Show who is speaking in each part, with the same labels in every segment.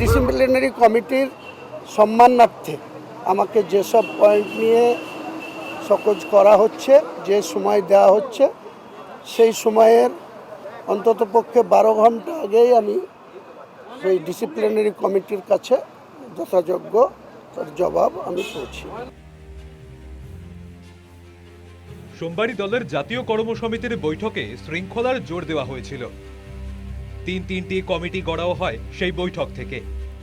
Speaker 1: Disciplinary কমিটির সম্মানার্থে আমাকে যেসব পয়েন্ট নিয়ে সকোজ করা হচ্ছে, যে সময় দেওয়া হচ্ছে, সেই সময়ের অন্তত পক্ষে বারো ঘণ্টা আগেই আমি সেই ডিসিপ্লিনারি কমিটির কাছে যথাযোগ্য তার জবাব আমি পৌঁছি।
Speaker 2: সোমবারই দলের জাতীয় কর্মসমিতির বৈঠকে শৃঙ্খলার জোর দেওয়া হয়েছিল। তিন তিনটি কমিটি গড়াও হয় সেই বৈঠক থেকে।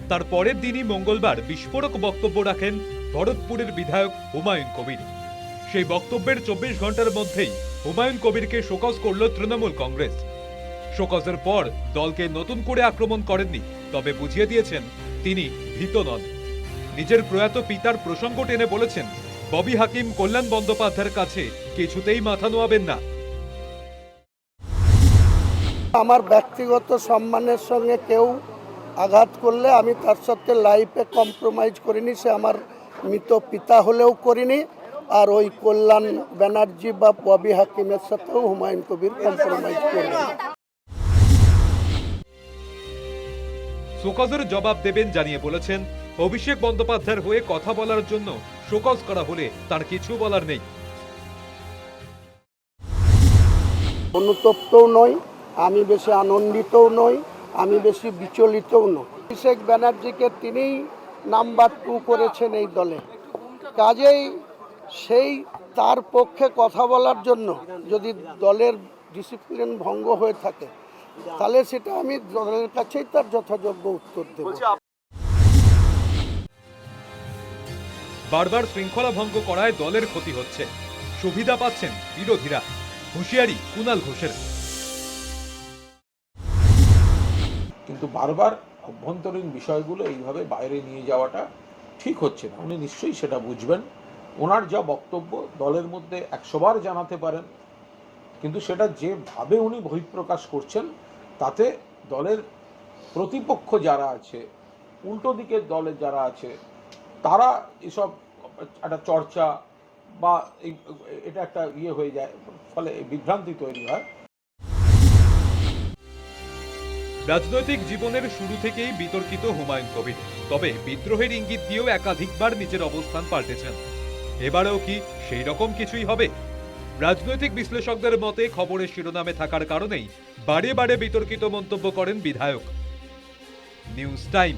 Speaker 2: তার পরের দিনই মঙ্গলবার বিস্ফোরক বক্তব্য রাখেন ভরতপুরের বিধায়ক হুমায়ুন কবির। সেই বক্তব্যের চব্বিশ ঘণ্টার মধ্যেই হুমায়ুন কবিরকে শোকজ করল তৃণমূল কংগ্রেস। শোকজের পর দলকে নতুন করে আক্রমণ করেননি, তবে বুঝিয়ে দিয়েছেন তিনি ভীত নন। নিজের প্রয়াত পিতার প্রসঙ্গ টেনে বলেছেন, ববি হাকিম, কল্যাণ বন্দ্যোপাধ্যায়ের কাছে কিছুতেই মাথা নোয়াবেন না।
Speaker 1: আমার ব্যক্তিগত সম্মানের সঙ্গে কেউ আঘাত করলে আমি তার সাথে লাইফে কম্প্রোমাইজ করিনি সে আমার মৃত পিতা হলেও করিনি। আর ওই কল্যাণ ব্যানার্জি বা ববি হাকিমের সাথেও হুমায়ুন কবির কম্প্রোমাইজ করিনি।
Speaker 2: শোকজের জবাব দেবেন জানিয়ে বলেছেন অভিষেক বন্দ্যোপাধ্যায়ের হয়ে কথা বলার জন্য শোকজ করা হলে তার কিছু বলার নেই।
Speaker 1: অনুতপ্তও নই আমি বেশি আনন্দিতও নই আমি বেশি বিচলিতও নই। অভিষেক ব্যানার্জিকে তিনিই নাম্বার টু করেছেন এই দলে। কাজেই সেই তার পক্ষে কথা বলার জন্য যদি দলের ডিসিপ্লিন ভঙ্গ হয়ে থাকে তাহলে সেটা আমি দলের কাছেই তার যথাযোগ্য উত্তর দেব।
Speaker 2: বারবার শৃঙ্খলা ভঙ্গ করায় দলের ক্ষতি হচ্ছে। সুবিধা পাচ্ছেন বিরোধীরা। হুঁশিয়ারি কুনাল ঘোষের।
Speaker 3: কিন্তু বারবার অভ্যন্তরীণ বিষয়গুলো এইভাবে বাইরে নিয়ে যাওয়াটা ঠিক হচ্ছে না। উনি নিশ্চয়ই সেটা বুঝবেন। ওনার যা বক্তব্য দলের মধ্যে একশোবার জানাতে পারেন। কিন্তু সেটা যেভাবে উনি বহিঃপ্রকাশ করছেন, তাতে দলের প্রতিপক্ষ যারা আছে, উল্টো দিকের দলের যারা আছে, তারা এসব একটা চর্চা বা এটা একটা ইয়ে হয়ে যায়, ফলে বিভ্রান্তি তৈরি হয়।
Speaker 2: রাজনৈতিক জীবনের শুরু থেকেই বিতর্কিত হুমায়ুন কবির। তবে বিদ্রোহের ইঙ্গিত দিয়েও একাধিকবার নিজের অবস্থান পাল্টেছেন। এবারেও কি সেই রকম কিছুই হবে? রাজনৈতিক বিশ্লেষকদের মতে খবরের শিরোনামে থাকার কারণেই বারে বারে বিতর্কিত মন্তব্য করেন বিধায়ক। News time.